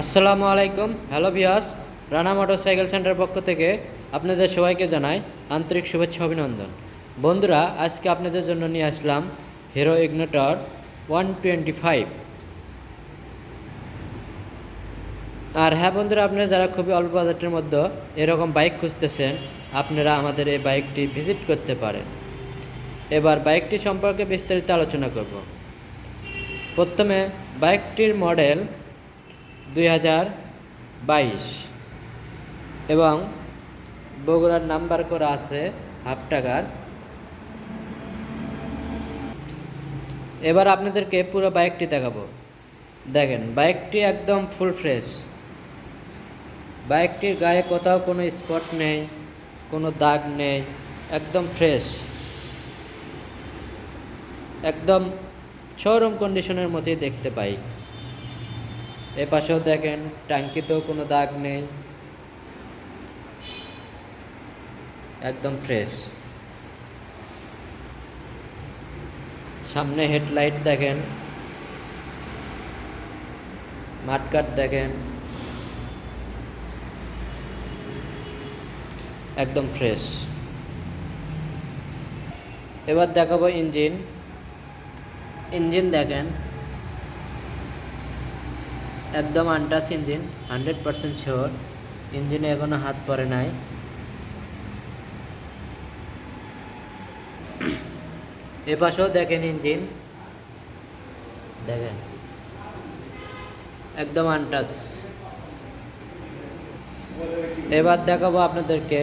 আসসালামু আলাইকুম। হ্যালো ভিয়াস রানা মোটরসাইকেল সেন্টার পক্ষ থেকে আপনাদের সবাইকে জানাই আন্তরিক শুভেচ্ছা অভিনন্দন। বন্ধুরা, আজকে আপনাদের জন্য নিয়ে আসলাম Hero Ignitor one twenty five আর হ্যাঁ বন্ধুরা, আপনারা যারা খুবই অল্প বাজেটের মধ্যে এরকম বাইক খুঁজতেছেন, আপনারা আমাদের এই বাইকটি ভিজিট করতে পারেন। এবার বাইকটি সম্পর্কে বিস্তারিত আলোচনা করব। প্রথমে বাইকটির মডেল দুই হাজার বাইশ। এবং বগুড়ার নাম্বার করা আছে হাফ টাকার এবার আপনাদেরকে পুরো বাইকটি দেখাবো। দেখেন বাইকটি একদম ফুল ফ্রেশ বাইকটির গায়ে কোথাও কোনো স্পট নেই, কোনো দাগ নেই, একদম ফ্রেশ একদম শোরুম কন্ডিশনের মতোই দেখতে পাই। এ পাশেও দেখেন, ট্যাঙ্কিতেও কোনো দাগ নেই। একদম ফ্রেশ সামনে হেডলাইট দেখেন। মাঠকাট দেখেন। একদম ফ্রেশ এবার দেখাবো ইঞ্জিন। ইঞ্জিন দেখেন। একদম untouch engine hundred percent sure ইঞ্জিনে এখনও হাত পড়ে নাই। এ পাশেও দেখেন ইঞ্জিন দেখেন। একদম আনটাচ এবার দেখাবো আপনাদেরকে,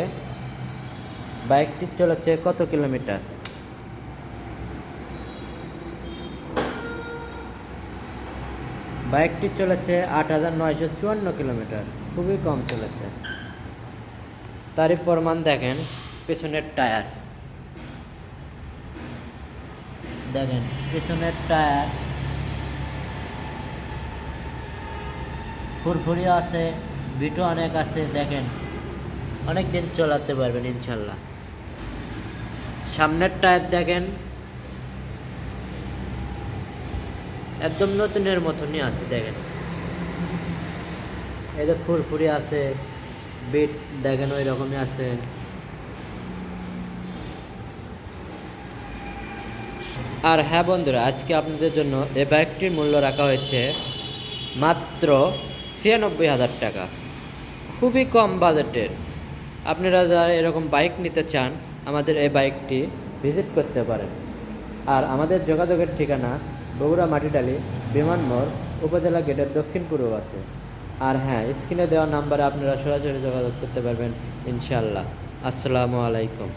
বাইকটি চলেছে কত কিলোমিটার? বাইকটি চলেছে আট হাজার নয়শো চুয়ান্ন কিলোমিটার, খুবই কম চলেছে। তারই প্রমাণ দেখেন, পেছনের টায়ার। দেখেন, পেছনের টায়ার ফুরফুরি আছে, বিটও অনেক আছে, দেখেন। অনেক দিন চলাতে পারবেন ইনশাল্লাহ। সামনের টায়ার দেখেন একদম নতুনের মতনই আছে, দেখেন। এদের ফুরফুরি আছে বিট দেখেন ওই রকমই আছে। আর হ্যাঁ বন্ধুরা, আজকে আপনাদের জন্য এই বাইকটির মূল্য রাখা হয়েছে মাত্র ছিয়ানব্বই হাজার টাকা। খুবই কম বাজেটের। আপনারা যারা এরকম বাইক নিতে চান, আমাদের এই বাইকটি ভিজিট করতে পারেন। আর আমাদের যোগাযোগের ঠিকানা বগুড়া মাটিডালি, বিমান মোড়, উপজেলা গেটের দক্ষিণ পূর্ব আছে আর হ্যাঁ স্ক্রিনে দেওয়া নাম্বারে আপনারা সরাসরি যোগাযোগ করতে পারবেন ইনশাল্লাহ আসসালামু আলাইকুম।